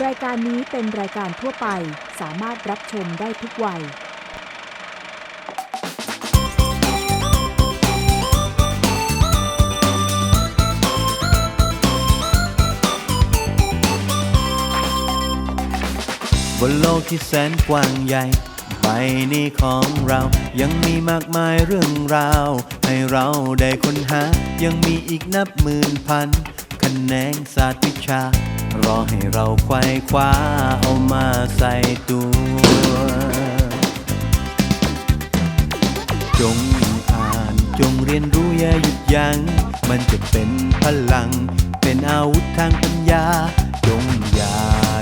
รายการนี้เป็นรายการทั่วไปสามารถรับชมได้ทุกวัย บนโลกที่แสนกว้างใหญ่ใบนี้ของเรายังมีมากมายเรื่องราว ให้เราได้ค้นหายังมีอีกนับหมื่นพันคะแนนศาสตร์วิชา รอให้เราไขว้คว้าเอามาใส่ตัว จงอ่านจงเรียนรู้อย่าหยุดยัง้งมันจะเป็นพลัง เป็นอาวุธทางปัญญา จงอย่า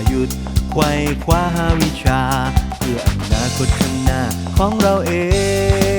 หยุดไขว้คว้าหาวิชา เพื่ออนาคตข้างหน้าของเราเอง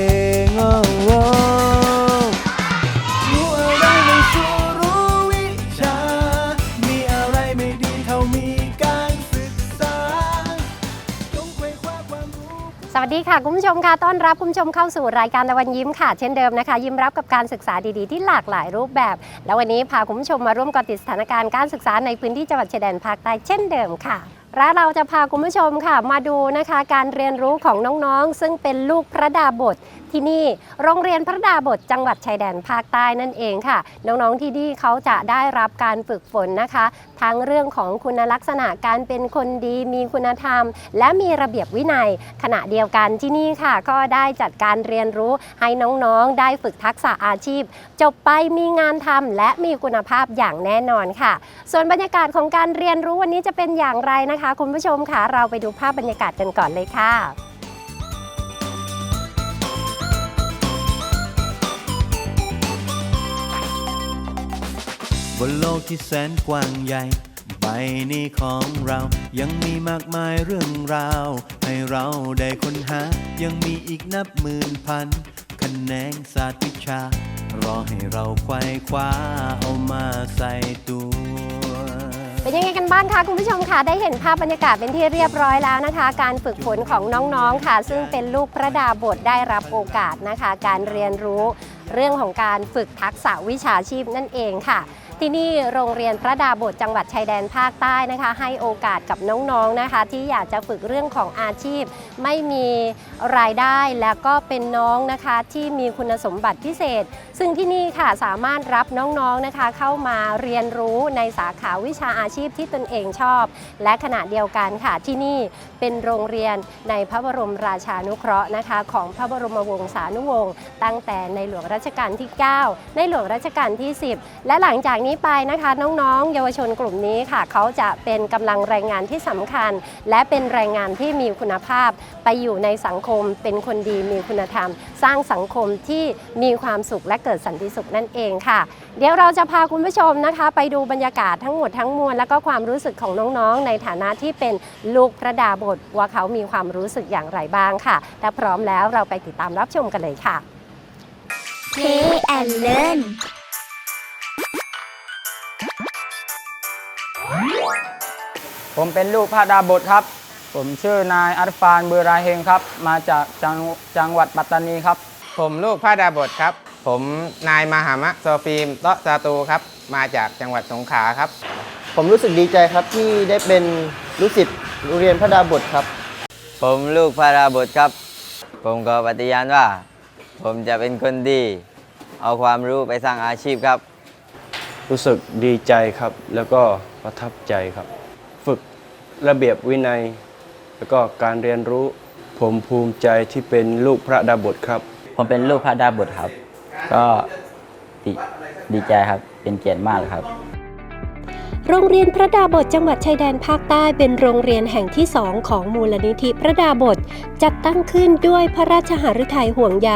ดีค่ะ คุณผู้ชมค่ะต้อนรับคุณผู้ชมเข้าสู่รายการตะวันยิ้มค่ะ เช่นเดิมนะคะ ยิ้มรับกับการศึกษาดีๆ ที่หลากหลายรูปแบบ แล้ววันนี้พาคุณผู้ชมมาร่วมกอติดสถานการณ์การศึกษาในพื้นที่จังหวัดชายแดนภาคใต้เช่นเดิมค่ะและเราจะพาคุณผู้ชมค่ะมาดูนะคะ การเรียนรู้ของน้องๆ ซึ่งเป็นลูกพระดาบท ที่นี่ โรงเรียนพระดาบทจังหวัดชายแดนภาคใต้นั่นเองค่ะ น้องๆที่นี่เขาจะได้รับการฝึกฝนนะคะ ทั้งเรื่องของคุณลักษณะการเป็นคนดีมีคุณธรรม และมีระเบียบวินัย ขณะเดียวกันที่นี่ค่ะ ก็ได้จัดการเรียนรู้ให้น้องๆ ได้ฝึกทักษะอาชีพ จบไปมีงานทำและมีคุณภาพอย่างแน่นอนค่ะ ส่วนบรรยากาศของการเรียนรู้วันนี้จะเป็นอย่างไรนะคะ คุณผู้ชมค่ะเราไปดูภาพบรรยากาศกันก่อนเลยค่ะ นโลกที่แสนกว้างใหญ่ ใบนี้ของเรายังมีมากมายเรื่องราว ให้เราได้ค้นหา ยังมีอีกนับหมื่นพันคะแนนศาสตร์วิชา รอให้เราไขว้คว้าเอามาใส่ตัวเป็นยังไงกันบ้างคะคุณผู้ชมคะได้เห็นภาพบรรยากาศเป็นที่เรียบร้อยแล้วนะคะ การฝึกฝนของน้องๆค่ะ ซึ่งเป็นลูกพระดาบทได้รับโอกาสนะคะ การเรียนรู้เรื่องของการฝึกทักษะวิชาชีพนั่นเองค่ะ ที่นี่โรงเรียนพระดาบทจังหวัดชายแดนภาคใต้นะคะ ให้โอกาสกับน้องๆนะคะ ที่อยากจะฝึกเรื่องของอาชีพ ไม่มีรายได้แล้วก็เป็นน้องนะคะที่มีคุณสมบัติพิเศษ ซึ่งที่นี่ค่ะสามารถรับน้องๆนะคะ เข้ามาเรียนรู้ในสาขาวิชาอาชีพที่ตนเองชอบ และขณะเดียวกันค่ะที่นี่เป็นโรงเรียนในพระบรมราชานุเคราะห์นะคะ ของพระบรมวงศานุวงศ์ตั้งแต่ในหลวงรัชกาลที่ 9 ในหลวงรัชกาลที่ 10 และหลังจากนี้ไปนะคะ น้องๆ เยาวชนกลุ่มนี้ค่ะ เขาจะเป็นกำลังแรงงานที่สำคัญ และเป็นแรงงานที่มีคุณภาพ ไปอยู่ในสังคมเป็นคนดีมีคุณธรรม สร้างสังคมที่มีความสุขและเกิดสันติสุขนั่นเองค่ะ เดี๋ยวเราจะพาคุณผู้ชมนะคะ ไปดูบรรยากาศทั้งหมดทั้งมวลแล้วก็ความรู้สึกของน้องๆ ในฐานะที่เป็นลูกพระดาบทว่าเขามีความรู้สึกอย่างไรบ้างค่ะถ้าพร้อมแล้วเราไปติดตามรับชมกันเลยค่ะ Play and learn ผมเป็นลูกพระดาบทครับ ผมชื่อนายอัรฟานเบือราเฮงครับ มาจากจังจังหวัดปัตตานีครับ ผมลูกพระดาบทครับ ผมนายมหามะโซฟีมเตาะซาตูครับ มาจากจังหวัดสงขลาครับ ผมรู้สึกดีใจครับที่ได้เป็นลูกศิษย์โรงเรียนพระดาบทครับ ผมลูกพระราบทครับ ผมก็ปฏิญาณว่า ผมจะเป็นคนดี เอาความรู้ไปสร้างอาชีพครับ รู้สึกดีใจครับแล้วก็ประทับใจครับฝึก ระเบียบวินัย แล้วก็การเรียนรู้ ผมภูมิใจที่เป็นลูกพระดาบทครับ ผมเป็นลูกพระดาบทครับ ก็ดีดีใจครับเป็นเกียรติมากเลยครับโรงเรียนพระดาบทจังหวัดชายแดนภาคใต้เป็นโรงเรียนแห่งที่สองของมูลนิธิพระดาบท จัดตั้งขึ้นด้วยพระราชหฤทัยห่วงใย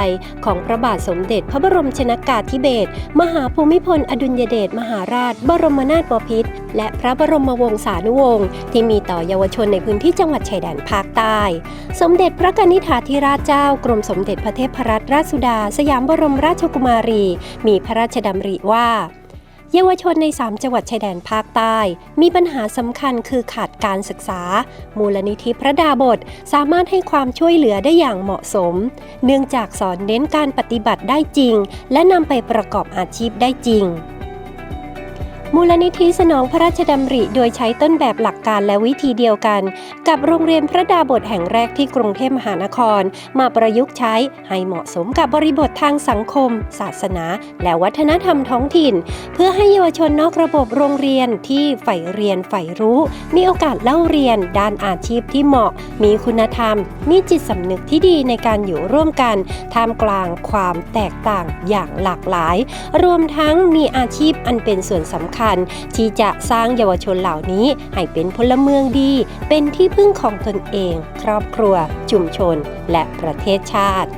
ของพระบาทสมเด็จพระบรมชนากาธิเบศรมหาภูมิพลอดุลยเดชมหาราช บรมนาถบพิตร และพระบรมวงศานุวงศ์ที่มีต่อเยาวชนในพื้นที่จังหวัดชายแดนภาคใต้ สมเด็จพระกนิษฐาธิราชเจ้ากรมสมเด็จพระเทพรัตนราชสุดา สยามบรมราชกุมารี มีพระราชดำริว่าเยาวชนใน 3 จังหวัดชายแดนภาคใต้ มีปัญหาสำคัญคือขาดการศึกษา มูลนิธิพระดาบทสามารถให้ความช่วยเหลือได้อย่างเหมาะสม เนื่องจากสอนเน้นการปฏิบัติได้จริง และนำไปประกอบอาชีพได้จริง มูลนิธิสนองพระราชดำริ โดยใช้ต้นแบบหลักการและวิธีเดียวกัน กับโรงเรียนพระดาบทแห่งแรกที่กรุงเทพมหานคร มาประยุกต์ใช้ให้เหมาะสมกับบริบททางสังคม ศาสนา และวัฒนธรรมท้องถิ่น เพื่อให้เยาวชนนอกระบบโรงเรียนที่ใฝ่เรียนใฝ่รู้ มีโอกาสเล่าเรียน ด้านอาชีพที่เหมาะ มีคุณธรรม มีจิตสำนึกที่ดีในการอยู่ร่วมกันท่ามกลางความแตกต่างอย่างหลากหลาย รวมทั้งมีอาชีพอันเป็นส่วนสำคัญที่จะสร้างเยาวชนเหล่านี้ ให้เป็นพลเมืองดี เป็นที่พึ่งของตนเอง ครอบครัว ชุมชน และประเทศชาติ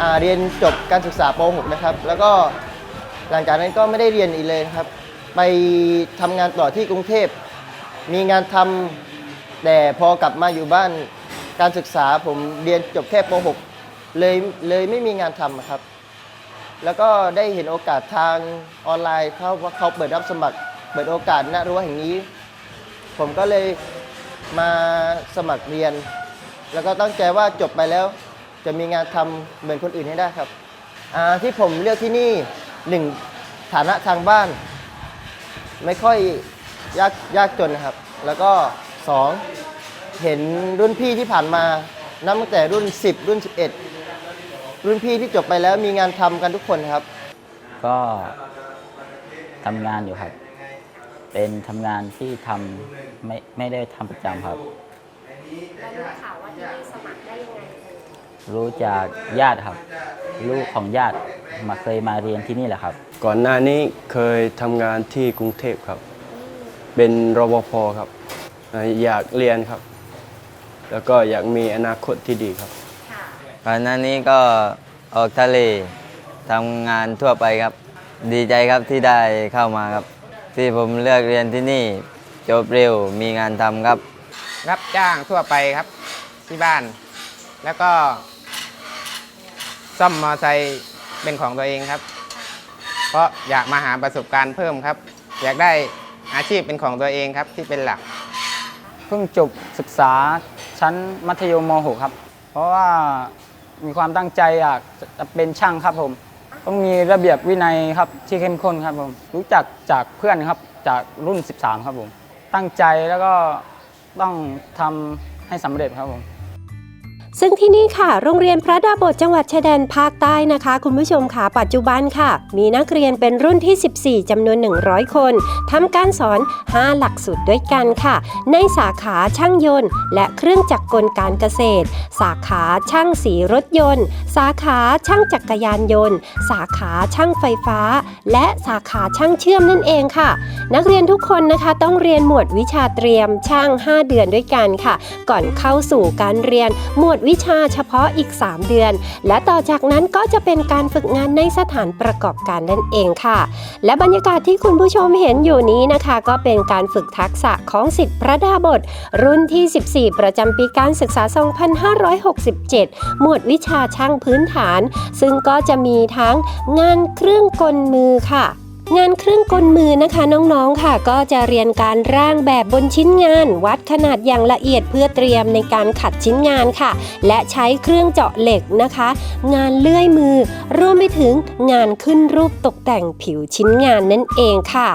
อาเรียนจบการศึกษาป .6 นะครับ แล้วก็หลังจากนั้นก็ไม่ได้เรียนอีกเลยครับ ไปทำงานต่อที่กรุงเทพ มีงานทำแต่พอกลับมาอยู่บ้านการศึกษาผมเรียนจบแค่ป .6 เลยเลยไม่มีงานทำครับ แล้วก็ได้เห็นโอกาสทางออนไลน์เขาว่าเขาเปิดรับสมัคร เปิดโอกาสณรั้วแห่งนี้ ผมก็เลยมาสมัครเรียน แล้วก็ตั้งใจว่าจบไปแล้ว จะมีงานทำเหมือนคนอื่นให้ได้ครับที่ผมเลือกที่นี่หนึ่งฐานะทางบ้าน ไม่ค่อยยากยากจนนะครับ แล้วก็สองเห็นรุ่นพี่ที่ผ่านมานับตั้งแต่รุ่น 10 รุ่น 11 รุ่นพี่ที่จบไปแล้วมีงานทำกันทุกคนครับ ก็ทำงานอยู่ครับ เป็นทำงานที่ทำไม่ไม่ได้ทำประจำครับแล้วรู้ข่าวว่าที่นี่สมัครได้ยังไงรู้จากญาติครับ ลูกของญาติมาเคยมาเรียนที่นี่แหละครับ ก่อนหน้านี้เคยทำงานที่กรุงเทพครับ เป็นรปภครับเอ่ออยากเรียนครับ แล้วก็อยากมีอนาคตที่ดีครับ ก่อนหน้านี้ก็ออกทะเลทำงานทั่วไปครับ ดีใจครับที่ได้เข้ามาครับ ที่ผมเลือกเรียนที่นี่ จบเร็วมีงานทำครับ รับจ้างทั่วไปครับที่บ้าน แล้วก็ ซ่อมมอไซค์เป็นของตัวเองครับ เพราะอยากมาหาประสบการณ์เพิ่มครับ อยากได้อาชีพเป็นของตัวเองครับที่เป็นหลัก เพิ่งจบศึกษาชั้นมัธยมม .6 ครับ เพราะว่า มีความตั้งใจอยากจะเป็นช่างครับผม ต้องมีระเบียบวินัยครับที่เข้มข้นครับผม รู้จักจากเพื่อนครับจากรุ่น 13 ครับผม ตั้งใจแล้วก็ต้องทำให้สำเร็จครับผม ซึ่งที่นี่ค่ะ โรงเรียนพระดาบทจังหวัดชายแดนภาคใต้นะคะ คุณผู้ชมค่ะปัจจุบันค่ะ มีนักเรียนเป็นรุ่นที่ 14จำนวน 100 คนทำการสอน 5 หลักสูตรด้วยกันค่ะ ในสาขาช่างยนต์ และเครื่องจักรกลการเกษตร สาขาช่างสีรถยนต์ สาขาช่างจักรยานยนต์ สาขาช่างไฟฟ้า และสาขาช่างเชื่อมนั่นเองค่ะ นักเรียนทุกคนนะคะต้องเรียนหมวดวิชาเตรียมช่าง 5 เดือนด้วยกันค่ะ ก่อนเข้าสู่การเรียนหมวดวิชาเฉพาะอีก 3 เดือน และต่อจากนั้นก็จะเป็นการฝึกงานในสถานประกอบการนั่นเองค่ะ และบรรยากาศที่คุณผู้ชมเห็นอยู่นี้นะคะ ก็เป็นการฝึกทักษะของสิทธิพระดาบท รุ่นที่ 14 ประจำปีการศึกษา 2567 หมวดวิชาช่างพื้นฐาน ซึ่งก็จะมีทั้งงานเครื่องกลมือค่ะ งานเครื่องกลมือนะคะน้องๆค่ะ ก็จะเรียนการร่างแบบบนชิ้นงาน วัดขนาดอย่างละเอียดเพื่อเตรียมในการขัดชิ้นงานค่ะ และใช้เครื่องเจาะเหล็กนะคะ งานเลื่อยมือรวมไปถึงงานขึ้นรูปตกแต่งผิวชิ้นงานนั่นเองค่ะ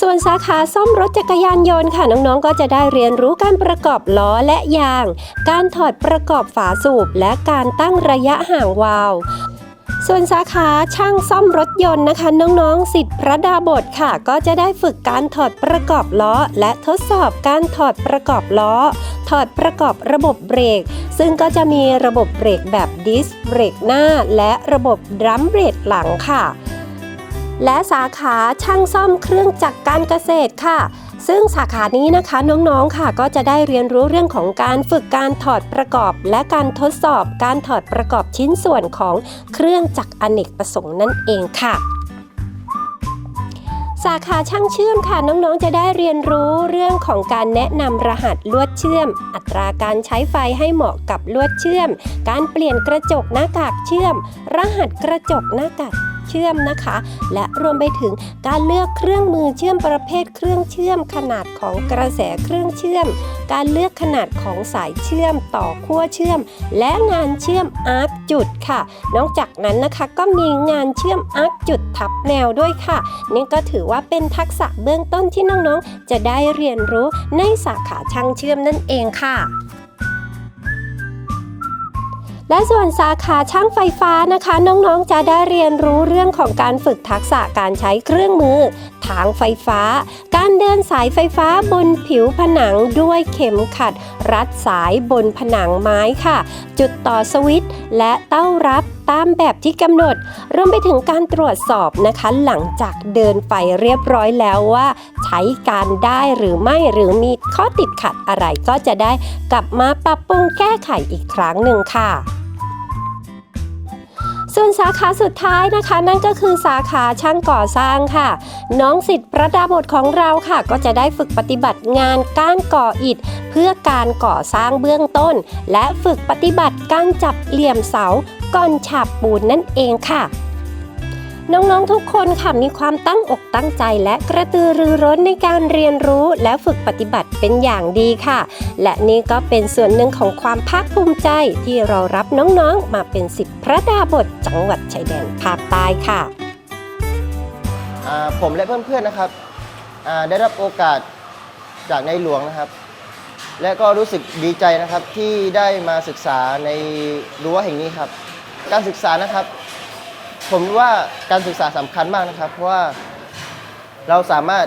ส่วนสาขาซ่อมรถจักรยานยนต์ค่ะน้องๆ ก็จะได้เรียนรู้การประกอบล้อและยาง การถอดประกอบฝาสูบและการตั้งระยะห่างวาล์ว ส่วนสาขาช่างซ่อมรถยนต์นะคะ น้องๆสิทธิ์พระดาบทค่ะ ก็จะได้ฝึกการถอดประกอบล้อ และทดสอบการถอดประกอบล้อ ถอดประกอบระบบเบรก ซึ่งก็จะมีระบบเบรกแบบดิสเบรกหน้า และระบบดรัมเบรกหลังค่ะ และสาขาช่างซ่อมเครื่องจักรการเกษตรค่ะ ซึ่งสาขานี้นะคะน้องๆค่ะก็จะได้เรียนรู้เรื่องของการฝึกการถอดประกอบ และการทดสอบการถอดประกอบชิ้นส่วนของเครื่องจักรอเนกประสงค์นั่นเองค่ะสาขาช่างเชื่อมค่ะน้องๆ จะได้เรียนรู้เรื่องของการแนะนำรหัสลวดเชื่อม อัตราการใช้ไฟให้เหมาะกับลวดเชื่อม การเปลี่ยนกระจกหน้ากากเชื่อม รหัสกระจกหน้ากาก เชื่อมนะคะ และรวมไปถึงการเลือกเครื่องมือเชื่อมประเภทเครื่องเชื่อมขนาดของกระแสเครื่องเชื่อม การเลือกขนาดของสายเชื่อมต่อขั้วเชื่อม และงานเชื่อมอาร์คจุดค่ะ นอกจากนั้นนะคะก็มีงานเชื่อมอาร์คจุดทับแนวด้วยค่ะ นี่ก็ถือว่าเป็นทักษะเบื้องต้นที่น้องๆ จะได้เรียนรู้ในสาขาช่างเชื่อมนั่นเองค่ะ และส่วนสาขาช่างไฟฟ้านะคะ น้องๆจะได้เรียนรู้เรื่องของการฝึกทักษะการใช้เครื่องมือ ทางไฟฟ้า การเดินสายไฟฟ้าบนผิวผนังด้วยเข็มขัด รัดสายบนผนังไม้ค่ะ จุดต่อสวิตช์และเต้ารับ ตามแบบที่กำหนด รวมไปถึงการตรวจสอบนะคะ หลังจากเดินไฟเรียบร้อยแล้วว่า ใช้การได้หรือไม่หรือมีข้อติดขัดอะไรก็จะได้กลับมาปรับปรุงแก้ไขอีกครั้งหนึ่งค่ะส่วนสาขาสุดท้ายนะคะนั่นก็คือสาขาช่างก่อสร้างค่ะ น้องสิทธิ์ประดาบทของเราค่ะ ก็จะได้ฝึกปฏิบัติงานก้านก่ออิฐ เพื่อการก่อสร้างเบื้องต้น และฝึกปฏิบัติการจับเหลี่ยมเสา ก่อนฉาบปูนนั่นเองค่ะ น้องๆทุกคนค่ะมีความตั้งอกตั้งใจและกระตือรือร้นในการเรียนรู้และฝึกปฏิบัติเป็นอย่างดีค่ะ และนี่ก็เป็นส่วนหนึ่งของความภาคภูมิใจที่เรารับน้องๆมาเป็นสิทธิพระดาบทจังหวัดชายแดนภาคใต้ค่ะผมและเพื่อนๆนะครับได้รับโอกาสจากในหลวงนะครับ และก็รู้สึกดีใจนะครับที่ได้มาศึกษาในรั้วแห่งนี้ครับ การศึกษานะครับ ผมว่าการศึกษาสำคัญมากนะครับ เพราะว่าเราสามารถ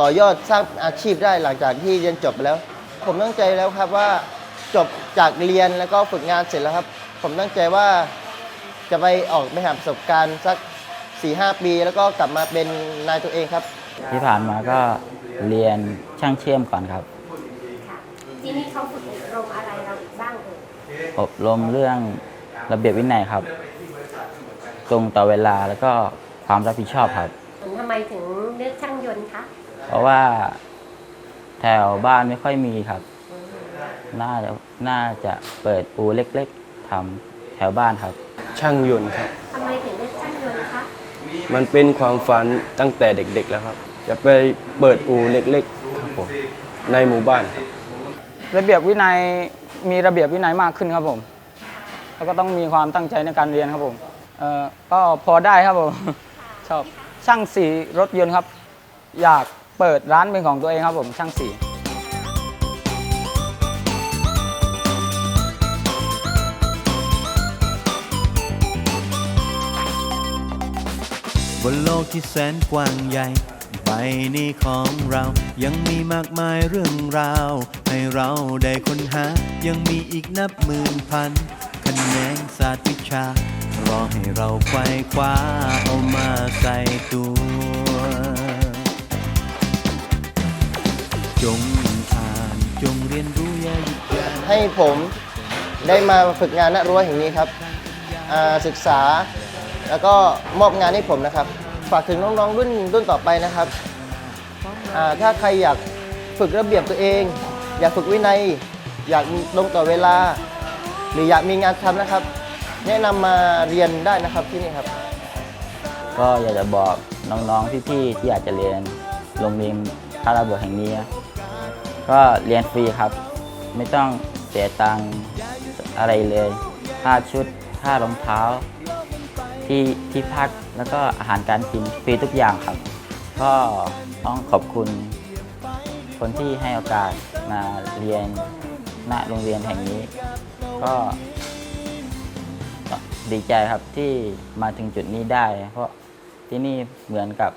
ต่อยอดสร้างอาชีพได้หลังจากที่เรียนจบไปแล้ว ผมตั้งใจแล้วครับว่าจบจากเรียนแล้วก็ฝึกงานเสร็จแล้วครับ ผมตั้งใจว่าจะไปออกไปหาประสบการณ์สัก4-5ปี แล้วก็กลับมาเป็นนายตัวเองครับ ที่ผ่านมาก็เรียนช่างเชื่อมก่อนครับ ที่นี่เขาฝึกอบรมอะไรเราบ้างเอ่ยอบรมเรื่อง ระเบียบวินัยครับ ตรงต่อเวลาแล้วก็ความรับผิดชอบครับ ทำไมถึงเลือกช่างยนต์คะเพราะว่าแถวบ้านไม่ค่อยมีครับ น่าจะน่าจะเปิดปูเล็กๆทำแถวบ้านครับ ช่างยนต์ครับ ทำไมถึงเลือกช่างยนต์คะมันเป็นความฝันตั้งแต่เด็กๆแล้วครับ จะไปเปิดอู่เล็กๆครับผมในหมู่บ้านครับ ระเบียบวินัยมีระเบียบวินัยมากขึ้นครับผม แล้วก็ต้องมีความตั้งใจในการเรียนครับผมเอ่อก็พอได้ครับผม ชอบช่างสีรถยนต์ครับ อยากเปิดร้านเป็นของตัวเองครับผมช่างสีบนโลกที่แสนกว้างใหญ่ใบนี้ของเรายังมีมากมายเรื่องราว ให้เราได้ค้นหายังมีอีกนับหมื่นพัน แนนศาสตร์วิชา รอให้เราไขว้คว้าเอามาใส่ตัว จงอ่านจงเรียนรู้อย่าหยุดยั้ง ให้ผมได้มาฝึกงานณรั้วแห่งนี้ครับอ่าศึกษาแล้วก็มอบงานให้ผมนะครับ ฝากถึงน้องๆรุ่นรุ่นต่อไปนะครับอ่าถ้าใครอยากฝึกระเบียบตัวเอง อยากฝึกวินัย อยากลงต่อเวลา หรืออยากมีงานทำนะครับ แนะนำมาเรียนได้นะครับที่นี่ครับ ก็อยากจะบอกน้องๆพี่ๆที่อยากจะเรียนโรงเรียนพระราบวแห่งนี้ ก็เรียนฟรีครับ ไม่ต้องเสียตังค์อะไรเลยค่าชุดค่ารองเท้า ที่ที่พักแล้วก็อาหารการกินฟรีทุกอย่างครับ ก็ต้องขอบคุณคนที่ให้โอกาสมาเรียนณโรงเรียนแห่งนี้ ก็ดีใจครับที่มาถึงจุดนี้ได้ เพราะที่นี่เหมือนกับ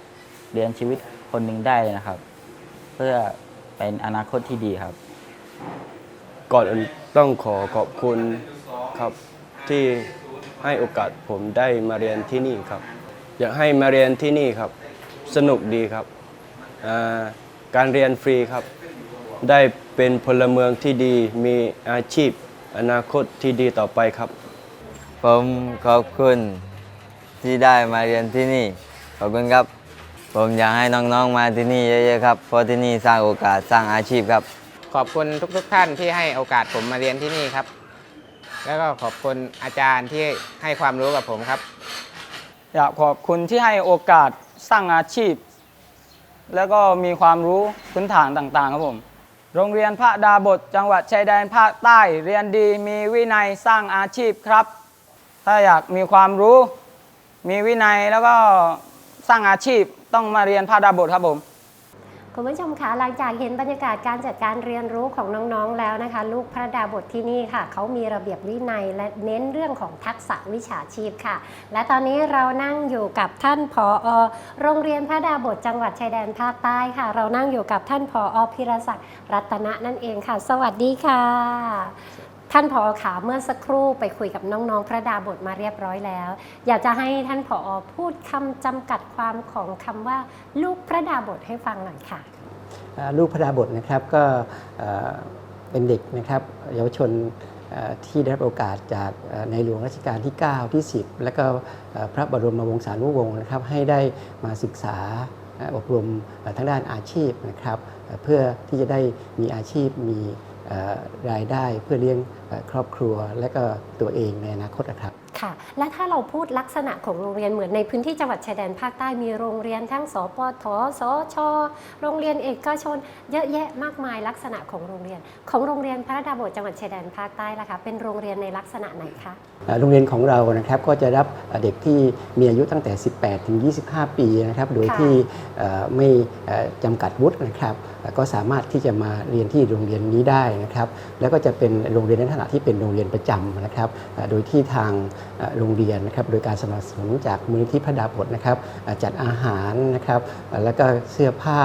เรียนชีวิตคนหนึ่งได้เลยนะครับ เพื่อเป็นอนาคตที่ดีครับ ก่อนอื่นต้องขอขอบคุณครับที่ให้โอกาสผมได้มาเรียนที่นี่ครับ อยากให้มาเรียนที่นี่ครับ สนุกดีครับอ่าการเรียนฟรีครับ ได้เป็นพลเมืองที่ดีมีอาชีพ อนาคตที่ดีต่อไปครับ ผมขอบคุณที่ได้มาเรียนที่นี่ ขอบคุณครับ ผมอยากให้น้องๆมาที่นี่เยอะๆครับ เพราะที่นี่สร้างโอกาสสร้างอาชีพครับ ขอบคุณทุกๆท่านที่ให้โอกาสผมมาเรียนที่นี่ครับ แล้วก็ขอบคุณอาจารย์ที่ให้ความรู้กับผมครับ อยากขอบคุณที่ให้โอกาสสร้างอาชีพ แล้วก็มีความรู้พื้นฐานต่างๆครับผม โรงเรียนพระดาบทจังหวัดชายแดนภาคใต้เรียนดีมีวินัยสร้างอาชีพครับ ถ้าอยากมีความรู้ มีวินัยแล้วก็สร้างอาชีพต้องมาเรียนพระดาบทครับผม คุณผู้ชมคะหลังจากเห็นบรรยากาศการจัดการเรียนรู้ของน้องๆแล้วนะคะ ลูกพระดาบทที่นี่ค่ะ เขามีระเบียบวินัยและเน้นเรื่องของทักษะวิชาชีพค่ะ และตอนนี้เรานั่งอยู่กับท่านผออโรงเรียนพระดาบทจังหวัดชายแดนภาคใต้ค่ะ เรานั่งอยู่กับท่านผอพิรศักดิ์รัตนะนั่นเองค่ะ สวัสดีค่ะ ท่านผอขาเมื่อสักครู่ไปคุยกับน้องๆ พระดาบทมาเรียบร้อยแล้ว อยากจะให้ท่านผอพูดคำจำกัดความของคำว่า ลูกพระดาบทให้ฟังหน่อยค่ะ ลูกพระดาบทนะครับก็เป็นเด็กนะครับเยาวชนที่ได้รับโอกาสจากในหลวงรัชกาลที่ 9 ที่ 10 และก็พระบรมวงศานุวงศ์นะครับให้ได้มาศึกษาอบรมทางด้านอาชีพนะครับ เพื่อที่จะได้มีอาชีพมี รายได้เพื่อเลี้ยงเอ่อครอบครัวและก็ตัวเองในอนาคตนะครับค่ะและถ้าเราพูดลักษณะของโรงเรียนเหมือนในพื้นที่จังหวัดชายแดนภาคใต้มีโรงเรียนทั้งสปทสช โรงเรียนเอกชน เยอะแยะมากมายลักษณะของโรงเรียน ของโรงเรียนพระดาบทจังหวัดชายแดนภาคใต้ล่ะคะเป็นโรงเรียนในลักษณะไหนคะเอ่อโรงเรียนของเรานะครับก็จะรับเอ่อเด็กที่มีอายุตั้งแต่ 18 ถึง 25 ปีนะครับโดยค่ะที่เอ่อไม่เอ่อจำกัดวุฒินะครับเอ่อ ก็สามารถที่จะมาเรียนที่โรงเรียนนี้ได้นะครับ แล้วก็จะเป็นโรงเรียนในลักษณะที่เป็นโรงเรียนประจำนะครับเอ่อโดยที่ทางเอ่อโรงเรียนนะครับ โดยการสนับสนุนจากมูลนิธิพระดาบทนะครับเอ่อจัดอาหารนะครับเอ่อแล้วก็เสื้อผ้า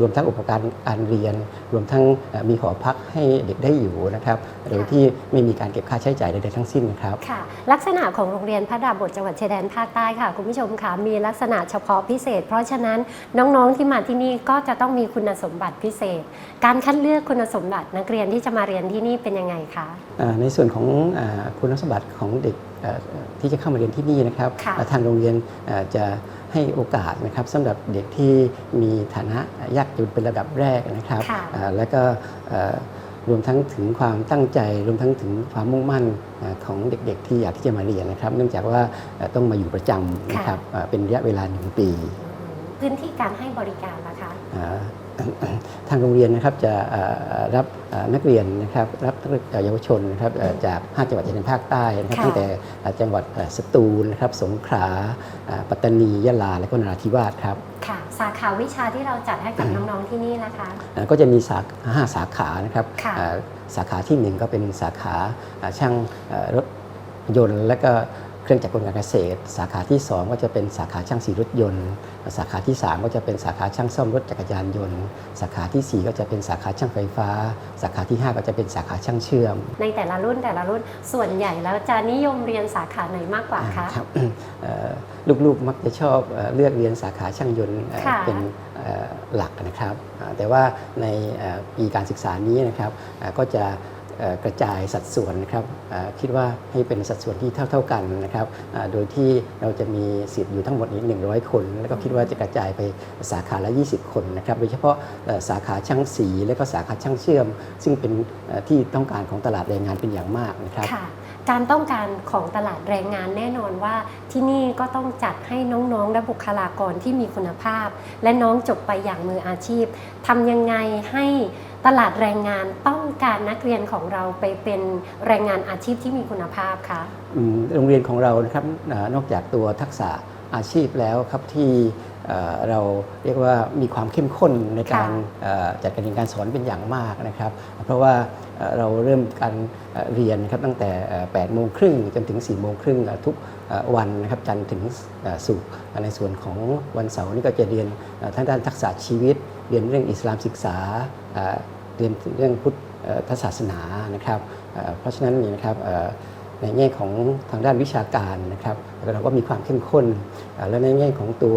รวมทั้งอุปกรณ์การเรียน รวมทั้งเอ่อมีหอพักให้เด็กได้อยู่นะครับ โดยที่ไม่มีการเก็บค่าใช้จ่ายใดๆทั้งสิ้นนะครับค่ะ ลักษณะของโรงเรียนพระดาบทจังหวัดชายแดนภาคใต้ค่ะคุณผู้ชมค่ะมีลักษณะเฉพาะพิเศษ เพราะฉะนั้นน้องๆที่มาที่นี่ก็จะต้องมีคุณสมบัติพิเศษ การคัดเลือกคุณสมบัตินักเรียนที่จะมาเรียนที่นี่เป็นยังไงคะอ่าในส่วนของอาคุณสมบัติของเด็กเอ่อที่จะเข้ามาเรียนที่นี่นะครับค่ะอ่าทางโรงเรียนอ่าจะให้โอกาสนะครับสำหรับเด็กที่มีฐานะยากจนเป็นระดับแรกนะครับค่ะอ่าแล้วก็เอ่อรวมทั้งถึงความตั้งใจรวมทั้งถึงความมุ่งมั่นอ่าของเด็กๆ ที่อยากที่จะมาเรียนนะครับ เนื่องจากว่าเอ่อต้องมาอยู่ประจำนะครับอ่าเป็นระยะเวลาหนึ่งปี พื้นที่การให้บริการล่ะคะอ่า ทางโรงเรียนนะครับจะเอ่อรับเอ่อนักเรียนนะครับรับนักเรียนเยาวชนนะครับเอ่อจาก5จังหวัดชายแดนภาคใต้นะครับค่ะตั้งแต่เอ่อจังหวัดเอ่อสตูลนะครับสงขลาอ่าปัตตานียะลาและก็นราธิวาสครับค่ะสาขาวิชาที่เราจัดให้กับน้องๆที่นี่นะคะอ่าก็จะมีสาขาห้าสาขานะครับค่ะอ่าสาขาที่หนึ่งก็เป็นสาขาอ่าช่างเอ่อรถยนต์และก็ เครื่องจักรกลการเกษตร สาขาที่ 2 ก็จะเป็นสาขาช่างสีรถยนต์ สาขาที่ 3 ก็จะเป็นสาขาช่างซ่อมรถจักรยานยนต์ สาขาทีสี่ 4 ก็จะเป็นสาขาช่างไฟฟ้า สาขาที่ 5 ก็จะเป็นสาขาช่างเชื่อม ในแต่ละรุ่นแต่ละรุ่นส่วนใหญ่แล้วจะนิยมเรียนสาขาไหนมากกว่าคะครับเอ่อลูกๆมักจะชอบเอ่อเลือกเรียนสาขาช่างยนต์เอ่อค่ะเป็นเอ่อหลักนะครับอ่าแต่ว่าในเอ่อปีการศึกษานี้นะครับเอ่อก็จะเอ่อ กระจายสัดส่วนนะครับคิดว่าให้เป็นสัดส่วนที่เท่า ๆกันนะครับโดยที่เราจะมีสิทธิ์อยู่ทั้งหมดนี้ 100 คน แล้วก็คิดว่าจะกระจายไปสาขาละ 20 คนนะครับโดยเฉพาะสาขาช่างสี และก็สาขาช่างเชื่อม ซึ่งเป็นที่ต้องการของตลาดแรงงานเป็นอย่างมากนะครับค่ะการต้องการของตลาดแรงงานแน่นอนว่าที่นี่ก็ต้องจัดให้น้องๆและบุคลากรที่มีคุณภาพ และน้องจบไปอย่างมืออาชีพทำยังไงให้ ตลาดแรงงานต้องการนักเรียนของเราไปเป็นแรงงานอาชีพที่มีคุณภาพคะอืมโรงเรียนของเรานะครับเอ่อนอกจากตัวทักษะอาชีพแล้วครับที่เอ่อเราเรียกว่ามีความเข้มข้นในการค่ะเอ่อจัดการเรียนการสอนเป็นอย่างมากนะครับ เพราะว่าเอ่อเราเริ่มการเอ่อเรียนนะครับตั้งแต่8โมงครึ่งจนถึง4โมงครึ่งเอ่อทุกเอ่อวันนะครับจันทร์ถึงเอ่อศุกร์ในส่วนของวันเสาร์นี่ก็จะเรียนเอ่อทางด้านทักษะชีวิต เรียนเรื่องอิสลามศึกษา เอ่อเรียนเรื่องพุทธศาสนานะครับเอ่อเพราะฉะนั้นนี่นะครับเอ่อในแง่ของทางด้านวิชาการนะครับเราก็มีความเข้มข้นเอ่อและในแง่ของตัว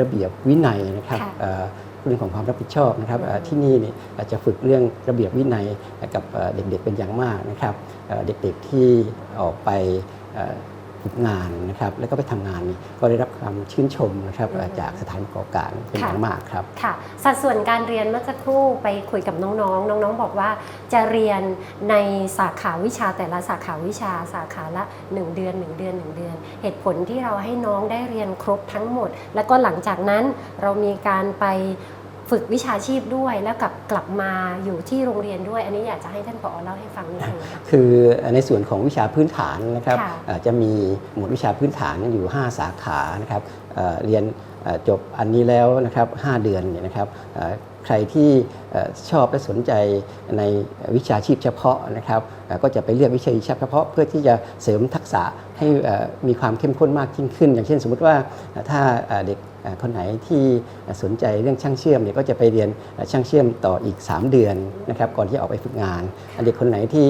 ระเบียบวินัยนะครับค่ะเอ่อเรื่องของความรับผิดชอบนะครับเอ่อที่นี่เนี่ยอาจจะฝึกเรื่องระเบียบวินัยกับเอ่อเด็กๆเป็นอย่างมากนะครับเอ่อเด็กๆที่ออกไปเอ่อ ฝึกงานนะครับแล้วก็ไปทำงานนี่ก็ได้รับความชื่นชมนะครับเอ่อจากสถานประกอบการเป็นอย่างมากครับค่ะสัดส่วนการเรียนเมื่อสักครู่ไปคุยกับน้องๆ น้องๆ บอกว่าจะเรียนในสาขาวิชาแต่ละสาขาวิชาสาขาละ 1 เดือน 1 เดือน 1 เดือน เหตุผลที่เราให้น้องได้เรียนครบทั้งหมด แล้วก็หลังจากนั้นเรามีการไป ฝึกวิชาชีพด้วยแล้วกลับกลับมาอยู่ที่โรงเรียนด้วย อันนี้อยากจะให้ท่านผอเล่าให้ฟังนิดนึงค่ะ คือในส่วนของวิชาพื้นฐานนะครับค่ะเอ่อจะมีหมวดวิชาพื้นฐานอยู่ 5 สาขานะครับเอ่อเรียนเอ่อจบอันนี้แล้วนะครับ5เดือนเนี่ยนะครับเอ่อใครที่เอ่อชอบและสนใจในวิชาชีพเฉพาะนะครับเอ่อก็จะไปเลือกวิชาชีพเฉพาะเพื่อที่จะเสริมทักษะให้เอ่อมีความเข้มข้นมากยิ่งขึ้น อย่างเช่นสมมติว่าเอ่อถ้าเอ่อเด็กเอ่อ คนไหนที่สนใจเรื่องช่างเชื่อมเนี่ยก็จะไปเรียนเอ่อช่างเชื่อมต่ออีก 3 เดือนนะครับก่อนที่จะออกไปฝึกงานเด็กคนไหนที่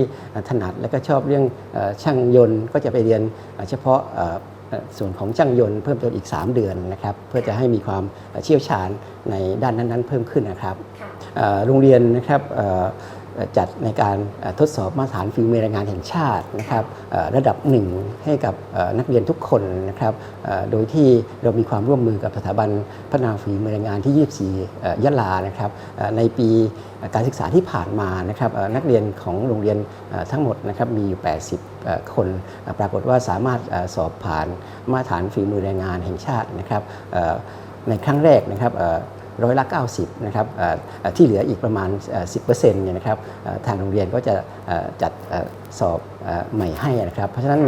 ถนัดและก็ชอบเรื่องเอ่อช่างยนต์ก็จะไปเรียนเอ่อเฉพาะเอ่อเอ่อส่วนของช่างยนต์เพิ่มเติมอีก 3 เดือนนะครับเพื่อจะให้มีความเชี่ยวชาญในด้านนั้นๆ เพิ่มขึ้นนะครับเอ่อโรงเรียนนะครับเอ่อเอ่อ จัดในการทดสอบมาตรฐานฝีมือแรงงานแห่งชาตินะครับระดับหนึ่งให้กับนักเรียนทุกคนนะครับโดยที่เรามีความร่วมมือกับสถาบันพัฒนาฝีมือแรงงานที่ 24 ยะลานะครับในปีการศึกษาที่ผ่านมานะครับนักเรียนของโรงเรียนทั้งหมดนะครับมีอยู่ 80 คน ปรากฏว่าสามารถสอบผ่านมาตรฐานฝีมือแรงงานแห่งชาตินะครับในครั้งแรกนะครับ ร้อยละ 90นะครับที่เหลืออีกประมาณเอ่อ10%เนี่ยนะครับทางโรงเรียนก็จะจัดสอบใหม่ให้นะครับ เพราะฉะนั้น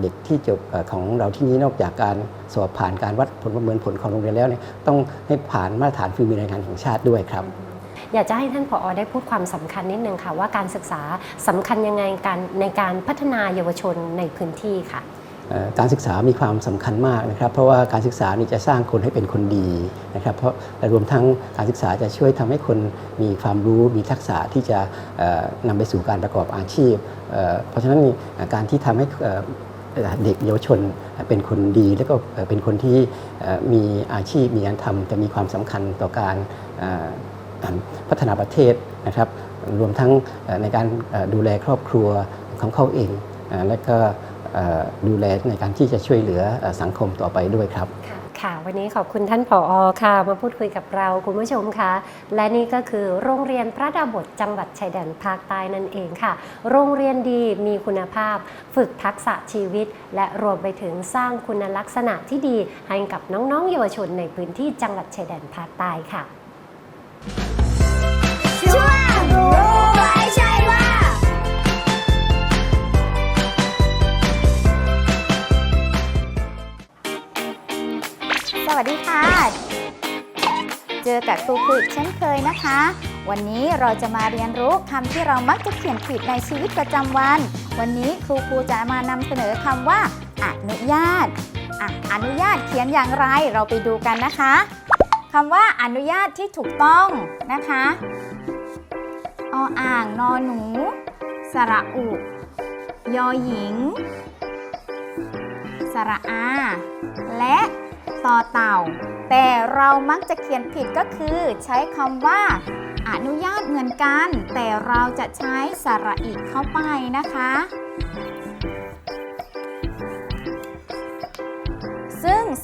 เด็กที่จบของเราที่นี้นอกจากการสอบผ่านการวัดผลประเมินผลของโรงเรียนแล้วเนี่ยต้องให้ผ่านมาตรฐานฝีมือแรงงานแห่งชาติด้วยครับอยากจะให้ท่านผอได้พูดความสำคัญนิดนึงค่ะว่าการศึกษาสำคัญยังไงกันในการพัฒนาเยาวชนในพื้นที่ค่ะ การศึกษามีความสำคัญมากนะครับ เพราะว่าการศึกษานี่จะสร้างคนให้เป็นคนดีนะครับ เพราะและรวมทั้งการศึกษาจะช่วยทำให้คนมีความรู้มีทักษะที่จะเอ่อนำไปสู่การประกอบอาชีพเเพราะฉะนั้นการที่ทำให้เด็กเยาวชนเป็นคนดีแล้วก็เป็นคนที่มีอาชีพมีงานทำจะมีความสำคัญต่อการพัฒนาประเทศนะครับ รวมทั้งในการดูแลครอบครัวของเขาเอง และก็ ดูแลในการที่จะช่วยเหลือสังคมต่อไปด้วยครับค่ะ วันนี้ขอบคุณท่านผอค่ะ มาพูดคุยกับเราคุณผู้ชมคะและนี่ก็คือโรงเรียนพระดาบทจังหวัดชายแดนภาคใต้นั่นเองค่ะ โรงเรียนดีมีคุณภาพ ฝึกทักษะชีวิต และรวมไปถึงสร้างคุณลักษณะที่ดีให้กับน้องๆ เยาวชนในพื้นที่จังหวัดชายแดนภาคใต้ค่ะ วัสดีค่ะ เจอกับครูครูอีกเช่นเคยนะคะ วันนี้เราจะมาเรียนรู้คำที่เรามักจะเขียนผิดในชีวิตประจำวัน วันนี้ครูครูจะมานำเสนอคำว่า อนุญาตอะอนุญาตเขียนอย่างไรเราไปดูกันนะคะคำว่าอนุญาตที่ถูกต้องนะคะออ่างนอหนู สระอุ ยอหญิง สระอา และ ต่อเต่า แต่เรามักจะเขียนผิดก็คือใช้คำว่า อนุญาตเหมือนกัน แต่เราจะใช้สระอีกเข้าไปนะคะ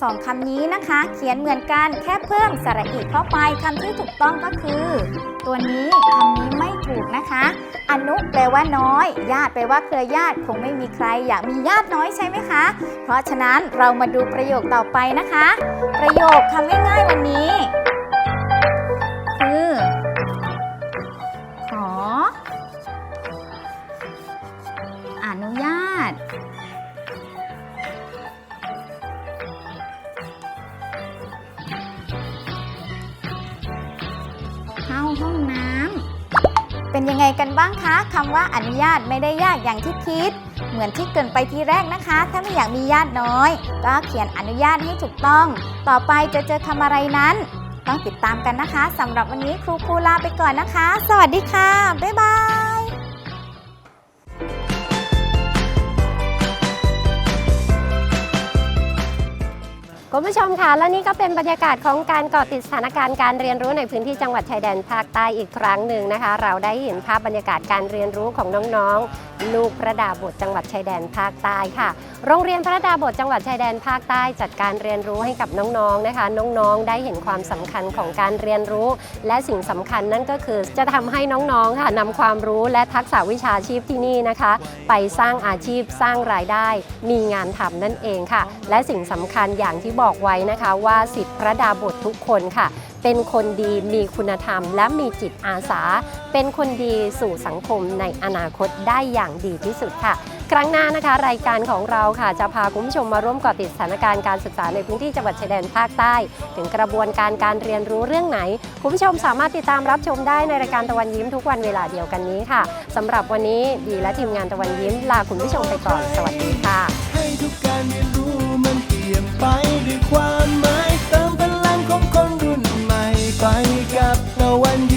สองคำนี้นะคะ เขียนเหมือนกันแค่เพิ่มสระอีเข้าไปคำที่ถูกต้องก็คือ ตัวนี้คำนี้ไม่ถูกนะคะ อนุแปลว่าน้อย ญาติแปลว่าเครือญาติคงไม่มีใคร อยากมีญาติน้อยใช่ไหมคะ เพราะฉะนั้นเรามาดูประโยคต่อไปนะคะ ประโยคคำง่ายๆวันนี้ เข้าห้องน้ำเป็นยังไงกันบ้างคะคำว่าอนุญาตไม่ได้ยากอย่างที่คิด เหมือนที่เกินไปทีแรกนะคะ ถ้าไม่อยากมีญาติน้อย ก็เขียนอนุญาตให้ถูกต้อง ต่อไปจะเจอคำอะไรนั้น ต้องติดตามกันนะคะสำหรับวันนี้ครูครูลาไปก่อนนะคะ สวัสดีค่ะ บ๊ายบาย คุณผู้ชมค่ะและนี่ก็เป็นบรรยากาศของการเกาะติดสถานการณ์การเรียนรู้ในพื้นที่จังหวัดชายแดนภาคใต้อีกครั้งหนึ่งนะคะ เราได้เห็นภาพบรรยากาศการเรียนรู้ของน้องๆ ลูกพระดาบทจังหวัดชายแดนภาคใต้ค่ะ โรงเรียนพระดาบทจังหวัดชายแดนภาคใต้ จัดการเรียนรู้ให้กับน้องๆนะคะ น้องๆ ได้เห็นความสำคัญของการเรียนรู้ และสิ่งสำคัญนั่นก็คือ จะทำให้น้องๆค่ะนำความรู้และทักษะวิชาชีพที่นี่นะคะ ไปสร้างอาชีพสร้างรายได้ มีงานทำนั่นเองค่ะ และสิ่งสำคัญอย่างที่บอกอกไว้นะคะว่าสิทธิพระดาบททุกคนค่ะ เป็นคนดีมีคุณธรรม และมีจิตอาสา เป็นคนดีสู่สังคมในอนาคตได้อย่างดีที่สุดค่ะ ครั้งหน้านะคะ รายการของเราค่ะ จะพาคุณผู้ชมมาร่วมกาะติดสถานการณ์การศึกษาในพื้นที่จังหวัดชายแดนภาคใต้ ถึงกระบวนการการเรียนรู้เรื่องไหน คุณผู้ชมสามารถติดตามรับชมได้ในรายการตะวันยิ้มทุกวันเวลาเดียวกันนี้ค่ะสำหรับวันนี้ดีและทีมงานตะวันยิ้มลาคุณผู้ชมไปก่อนสวัสดีค่ะ ลี่ยนไปด้วยความหมายเติมพลังของคนรุ่นใหม่ไปกับตะวัน